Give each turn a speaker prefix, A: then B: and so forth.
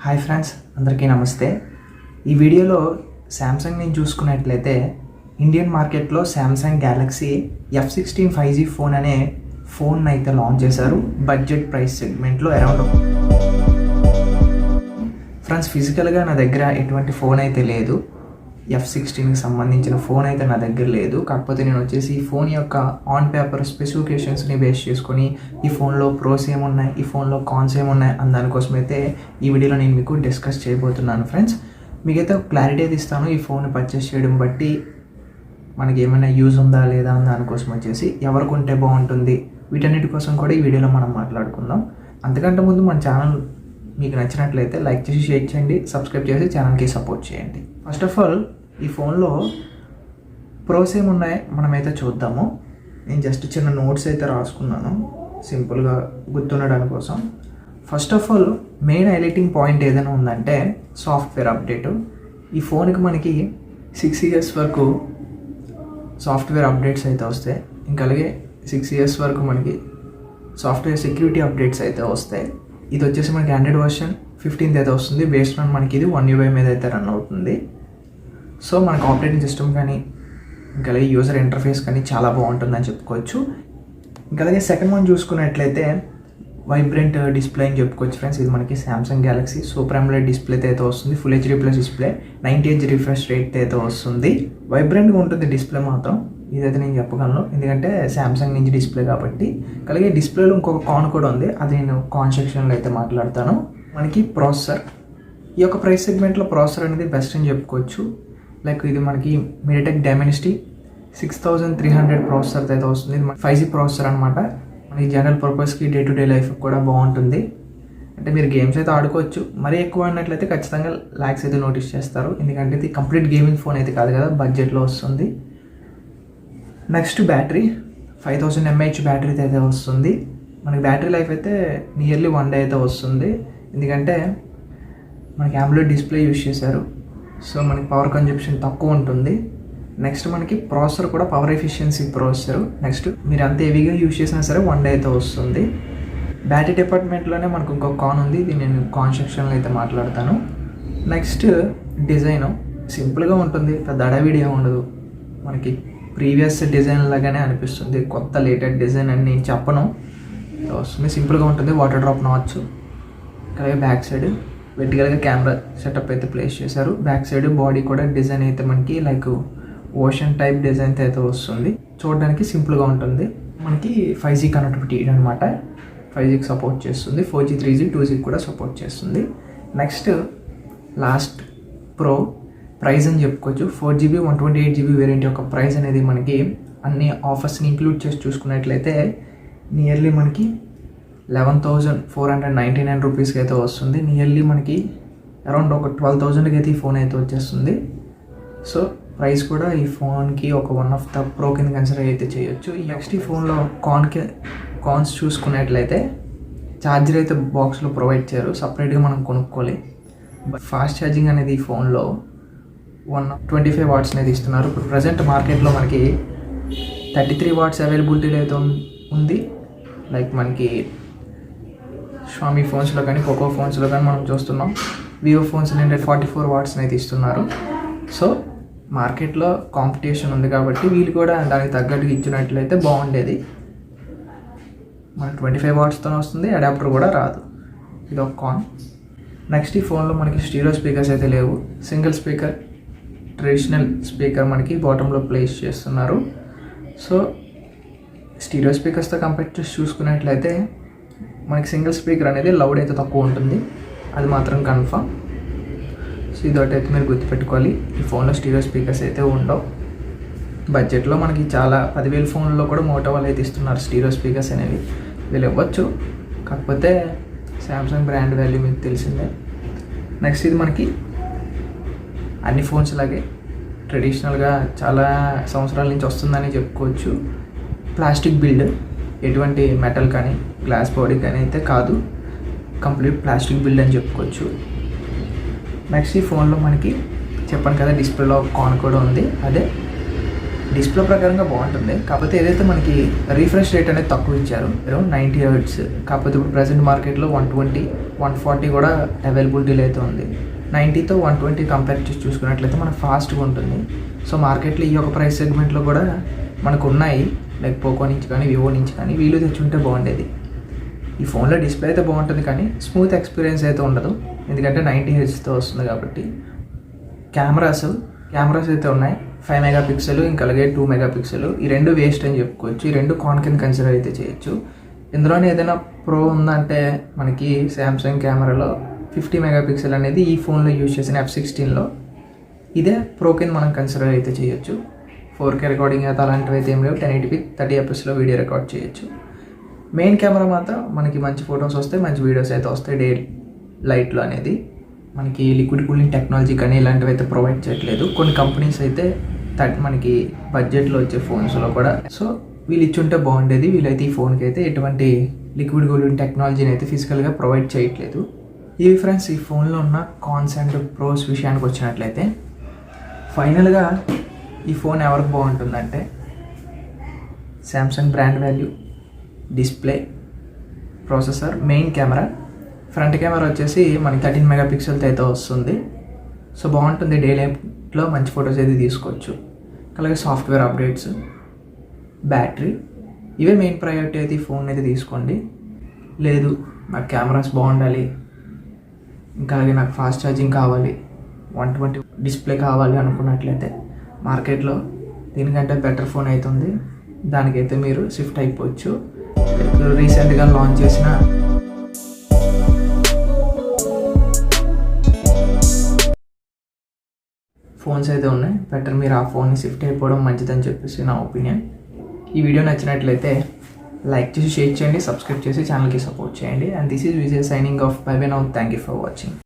A: Hi friends అందరికీ నమస్తే. ఈ వీడియోలో శాంసంగ్ నేను చూసుకున్నట్లయితే ఇండియన్ మార్కెట్లో Samsung Galaxy F sixteen five G phone అనే ఫోన్ అయితే లాంచ్ చేశారు. బడ్జెట్ ప్రైస్ సెగ్మెంట్లో అరౌండ్ ఫ్రెండ్స్ ఫిజికల్గా నా దగ్గర ఎటువంటి ఫోన్ అయితే లేదు. ఎఫ్ సిక్స్టీన్కి సంబంధించిన ఫోన్ అయితే నా దగ్గర లేదు. కాకపోతే నేను వచ్చేసి ఈ ఫోన్ యొక్క ఆన్ పేపర్ స్పెసిఫికేషన్స్ని బేస్ చేసుకొని ఈ ఫోన్లో ప్రోస్ ఏమున్నాయి ఈ ఫోన్లో కాన్స్ ఏమున్నాయి అని దానికోసం అయితే ఈ వీడియోలో నేను మీకు డిస్కస్ చేయబోతున్నాను ఫ్రెండ్స్ మీకైతే క్లారిటీ అయితే ఇస్తాను ఈ ఫోన్ పర్చేస్ చేయడం బట్టి మనకి ఏమైనా యూజ్ ఉందా లేదా అని దానికోసం వచ్చేసి ఎవరికి ఉంటే బాగుంటుంది వీటన్నిటి కోసం కూడా ఈ వీడియోలో మనం మాట్లాడుకుందాం. అంతకంటే ముందు మన ఛానల్ మీకు నచ్చినట్లయితే లైక్ చేసి షేర్ చేయండి. సబ్స్క్రైబ్ చేసి ఛానల్కి సపోర్ట్ చేయండి. ఫస్ట్ ఆఫ్ ఆల్ ఈ ఫోన్లో ప్రోస్ ఏమున్నాయి మనమైతే చూద్దాము. నేను జస్ట్ చిన్న నోట్స్ అయితే రాసుకున్నాను. సింపుల్గా గుర్తుండడం కోసం. First of all main highlighting point ఏదైనా ఉందంటే సాఫ్ట్వేర్ అప్డేట్ ఈ ఫోన్కి మనకి సిక్స్ ఇయర్స్ వరకు సాఫ్ట్వేర్ అప్డేట్స్ అయితే వస్తాయి. ఇంకా అలాగే సిక్స్ ఇయర్స్ వరకు మనకి సాఫ్ట్వేర్ సెక్యూరిటీ అప్డేట్స్ అయితే వస్తాయి. ఇది వచ్చేసి మనకి ఆండ్రాయిడ్ వర్షన్ ఫిఫ్టీన్త్ అయితే వస్తుంది. బేస్డ్ ఆన్ మనకి ఇది వన్ యూఐ మీద అయితే రన్ అవుతుంది. సో మనకు ఆపరేటింగ్ సిస్టమ్ కానీ ఇంకా అలాగే యూజర్ ఇంటర్ఫేస్ కానీ చాలా బాగుంటుందని చెప్పుకోవచ్చు. ఇంకా అలాగే సెకండ్ వన్ చూసుకున్నట్లయితే వైబ్రెంట్ డిస్ప్లే అని చెప్పుకోవచ్చు ఫ్రెండ్స్ ఇది మనకి Samsung Galaxy super AMOLED display అయితే వస్తుంది. Full HD plus display ninety H refresh rate అయితే వస్తుంది. వైబ్రెంట్గా ఉంటుంది డిస్ప్లే మాత్రం. ఇదైతే నేను చెప్పగలను. ఎందుకంటే శాంసంగ్ నుంచి డిస్ప్లే కాబట్టి. అలాగే డిస్ప్లేలో ఇంకొక కాన్ కూడా ఉంది. అది నేను కాన్ సెక్షన్లో అయితే మాట్లాడతాను. మనకి ప్రాసెసర్ ఈ యొక్క ప్రైస్ సెగ్మెంట్లో ప్రాసెసర్ అనేది బెస్ట్ అని చెప్పుకోవచ్చు. లైక్ ఇది మనకి MediaTek Dimensity six thousand three hundred processor అయితే వస్తుంది. ఇది ఫైవ్ జీ ప్రాసెసర్ అనమాట మనకి జనరల్ పర్పస్కి డే టు డే లైఫ్ కూడా బాగుంటుంది. అంటే మీరు గేమ్స్ అయితే ఆడుకోవచ్చు. మరీ ఎక్కువ అన్నట్లయితే ఖచ్చితంగా ల్యాక్స్ అయితే నోటీస్ చేస్తారు. ఎందుకంటే ఇది కంప్లీట్ గేమింగ్ ఫోన్ అయితే కాదు కదా. బడ్జెట్లో వస్తుంది. Next battery five thousand mAh battery అయితే వస్తుంది. మనకి బ్యాటరీ లైఫ్ అయితే నియర్లీ వన్ డే అయితే వస్తుంది. ఎందుకంటే మనకి ఆంబ్లెట్ డిస్ప్లే యూస్ చేశారు. సో మనకి పవర్ కన్జంప్షన్ తక్కువ ఉంటుంది. నెక్స్ట్ మనకి ప్రాసెసర్ కూడా పవర్ ఎఫిషియన్సీ ప్రాసెసర్. నెక్స్ట్ మీరు అంత హెవీగా యూస్ చేసినా సరే వన్ డే అయితే వస్తుంది. బ్యాటరీ డిపార్ట్మెంట్లోనే మనకు ఇంకొక కాన్ ఉంది. ఇది నేను కాన్స్ట్రక్షన్లో అయితే మాట్లాడతాను. Next design. సింపుల్గా ఉంటుంది. పెద్ద అడవిడి ఉండదు. మనకి ప్రీవియస్ డిజైన్ లాగానే అనిపిస్తుంది. కొత్త లేటెడ్ డిజైన్ అని నేను చెప్పను. వస్తుంది. సింపుల్గా ఉంటుంది. వాటర్ డ్రాప్ నావచ్చు అలాగే బ్యాక్ సైడ్ వెర్టికల్గా కెమెరా సెటప్ అయితే ప్లేస్ చేశారు. బ్యాక్ సైడ్ బాడీ కూడా డిజైన్ అయితే మనకి లైక్ ఓషన్ టైప్ డిజైన్ అయితే వస్తుంది. చూడడానికి సింపుల్గా ఉంటుంది. మనకి ఫైవ్ జీ కనెక్టివిటీ అనమాట ఫైవ్ జీకి సపోర్ట్ చేస్తుంది. Four G three G two G కూడా సపోర్ట్ చేస్తుంది. నెక్స్ట్ లాస్ట్ ప్రో ప్రైస్ అని చెప్పుకోవచ్చు. Four GB one twenty eight GB variant యొక్క ప్రైస్ అనేది మనకి అన్ని ఆఫర్స్ని ఇంక్లూడ్ చేసి చూసుకున్నట్లయితే నియర్లీ మనకి eleven thousand four hundred ninety nine రూపీస్కి అయితే వస్తుంది. నియర్లీ మనకి అరౌండ్ ఒక ట్వెల్వ్ థౌజండ్కి అయితే ఈ ఫోన్ అయితే వచ్చేస్తుంది. సో ప్రైస్ కూడా ఈ ఫోన్కి ఒక వన్ ఆఫ్ ద ప్రో కింద కన్సిడర్ అయితే చేయొచ్చు. ఈ నెక్స్ట్ ఈ ఫోన్లో కాన్కి కాన్స్ చూసుకున్నట్లయితే ఛార్జర్ అయితే బాక్స్లో ప్రొవైడ్ చేయరు. సపరేట్గా మనం కొనుక్కోవాలి బట్ ఫాస్ట్ ఛార్జింగ్ అనేది ఈ ఫోన్లో వన్ ట్వంటీ ఫైవ్ వాట్స్ అనేది ఇస్తున్నారు. ఇప్పుడు ప్రజెంట్ మార్కెట్లో మనకి థర్టీ త్రీ వాట్స్ అవైలబిలిటీ అయితే ఉంది. లైక్ మనకి షామీ ఫోన్స్లో కానీ పోకో ఫోన్స్లో కానీ మనం చూస్తున్నాం. వివో ఫోన్స్ ఏంటంటే ఫార్టీ ఫోర్ వాట్స్ని అయితే ఇస్తున్నారు. సో మార్కెట్లో కాంపిటీషన్ ఉంది కాబట్టి వీళ్ళు కూడా దానికి తగ్గట్టుగా ఇచ్చినట్లయితే బాగుండేది. మనకి ట్వంటీ ఫైవ్ వాట్స్తో వస్తుంది అడాప్టర్ కూడా రాదు. ఇది ఒక కాన్ నెక్స్ట్ ఈ ఫోన్లో మనకి స్టీరియో స్పీకర్స్ అయితే లేవు. సింగిల్ స్పీకర్ ట్రెడిషనల్ స్పీకర్ మనకి బాటంలో ప్లేస్ చేస్తున్నారు. సో స్టీరియో స్పీకర్స్తో కంపేర్ చేసి చూసుకున్నట్లయితే మనకి సింగిల్ స్పీకర్ అనేది లౌడ్ అయితే తక్కువ ఉంటుంది. అది మాత్రం కన్ఫర్మ్ సో ఇదొకటి అయితే మీరు గుర్తుపెట్టుకోవాలి. ఈ ఫోన్లో స్టీరియో స్పీకర్స్ అయితే ఉండవు. బడ్జెట్లో మనకి చాలా పదివేల ఫోన్లో కూడా మోటో వాళ్ళు అయితే ఇస్తున్నారు స్టీరియో స్పీకర్స్ అనేవి. వీళ్ళు ఇవ్వచ్చు. కాకపోతే శాంసంగ్ బ్రాండ్ వాల్యూ మీకు తెలిసిందే. నెక్స్ట్ ఇది మనకి అన్ని ఫోన్స్ లాగే ట్రెడిషనల్గా చాలా సంవత్సరాల నుంచి వస్తుందని చెప్పుకోవచ్చు. ప్లాస్టిక్ బిల్డ్ ఎటువంటి మెటల్ కానీ గ్లాస్ బాడీ కానీ అయితే కాదు. కంప్లీట్ ప్లాస్టిక్ బిల్డ్ అని చెప్పుకోవచ్చు. నెక్స్ట్ ఈ ఫోన్లో మనకి చెప్పాను కదా డిస్ప్లేలో కాన్ కూడా ఉంది. అదే డిస్ప్లే ప్రకారంగా బాగుంటుంది. కాకపోతే ఏదైతే మనకి రీఫ్రెష్ రేట్ అనేది తక్కువ ఇచ్చారు అరౌండ్ నైంటీ హర్ట్స్ కాకపోతే ఇప్పుడు ప్రజెంట్ మార్కెట్లో వన్ ట్వంటీ వన్ ఫార్టీ కూడా అవైలబిలిటీలో అయితే ఉంది. నైంటీతో వన్ ట్వంటీ కంపేర్ చేసి చూసుకున్నట్లయితే మనకు ఫాస్ట్గా ఉంటుంది. సో మార్కెట్లో ఈ యొక్క ప్రైస్ సెగ్మెంట్లో కూడా మనకు ఉన్నాయి లైక్ పోకో నుంచి కానీ వివో నుంచి కానీ వీళ్ళు తెచ్చుంటే బాగుండేది. ఈ ఫోన్లో డిస్ప్లే అయితే బాగుంటుంది కానీ స్మూత్ ఎక్స్పీరియన్స్ అయితే ఉండదు. ఎందుకంటే నైంటీ హెచ్తో వస్తుంది కాబట్టి. కెమెరాస్ కెమెరాస్ అయితే ఉన్నాయి. ఫైవ్ మెగా పిక్సెల్ ఇంకా అలాగే టూ మెగా పిక్సెల్ ఈ రెండు వేస్ట్ అని చెప్పుకోవచ్చు. ఈ రెండు కాన్ కింద కన్సిడర్ అయితే చేయొచ్చు. ఇందులోనే ఏదైనా ప్రో ఉందంటే మనకి శాంసంగ్ కెమెరాలో ఫిఫ్టీ మెగా పిక్సెల్ అనేది ఈ ఫోన్లో యూజ్ చేసిన ఎఫ్ సిక్స్టీన్లో ఇదే ప్రోకెన్ మనం కన్సిడర్ అయితే చేయొచ్చు. ఫోర్ కే రికార్డింగ్ అయితే అలాంటివి అయితే ఏం లేవు. టెన్ ఎయిటీపీ థర్టీ ఎఫ్ఎస్లో వీడియో రికార్డ్ చేయొచ్చు. మెయిన్ కెమెరా మాత్రం మనకి మంచి ఫొటోస్ వస్తాయి మంచి వీడియోస్ అయితే వస్తాయి డే లైట్లో అనేది. మనకి లిక్విడ్ కూలింగ్ టెక్నాలజీ కానీ ఇలాంటివి అయితే ప్రొవైడ్ చేయట్లేదు. కొన్ని కంపెనీస్ అయితే థర్ట్ మనకి బడ్జెట్లో వచ్చే ఫోన్స్లో కూడా. సో వీళ్ళు ఇచ్చుంటే బాగుండేది. వీళ్ళైతే ఈ ఫోన్కి అయితే ఎటువంటి లిక్విడ్ కూలింగ్ టెక్నాలజీని అయితే ఫిజికల్గా ప్రొవైడ్ చేయట్లేదు. ఇవి ఫ్రెండ్స్ ఈ ఫోన్లో ఉన్న కాన్స్ అండ్ ప్రోస్ విషయానికి వచ్చినట్లయితే ఫైనల్గా ఈ ఫోన్ ఎవరికి బాగుంటుందంటే Samsung brand value display processor main camera front camera వచ్చేసి మనకి థర్టీన్ మెగా పిక్సెల్తో అయితే వస్తుంది. సో బాగుంటుంది డే లైఫ్లో మంచి ఫొటోస్ అయితే తీసుకోవచ్చు. అలాగే సాఫ్ట్వేర్ అప్డేట్స్ బ్యాటరీ ఇవే మెయిన్ ప్రయారిటీ అయితే ఈ ఫోన్ అయితే తీసుకోండి. లేదు నాకు కెమెరాస్ బాగుండాలి. ఇంకా నాకు ఫాస్ట్ ఛార్జింగ్ కావాలి. వన్ ట్వంటీ డిస్ప్లే కావాలి అనుకున్నట్లయితే మార్కెట్లో దీనికంటే బెటర్ ఫోన్ అవుతుంది దానికైతే మీరు షిఫ్ట్ అయిపోవచ్చు. రీసెంట్గా లాంచ్ చేసిన ఫోన్స్ అయితే ఉన్నాయి. బెటర్ మీరు ఆ ఫోన్ని షిఫ్ట్ అయిపోవడం మంచిదని చెప్పేసి నా ఒపీనియన్ ఈ వీడియో నచ్చినట్లయితే లైక్ చేసి షేర్ చేయండి సబ్స్క్రైబ్ చేసి ఛానల్కి సపోర్ట్ చేయండి. And this is Vijay signing off bye bye now thank you for watching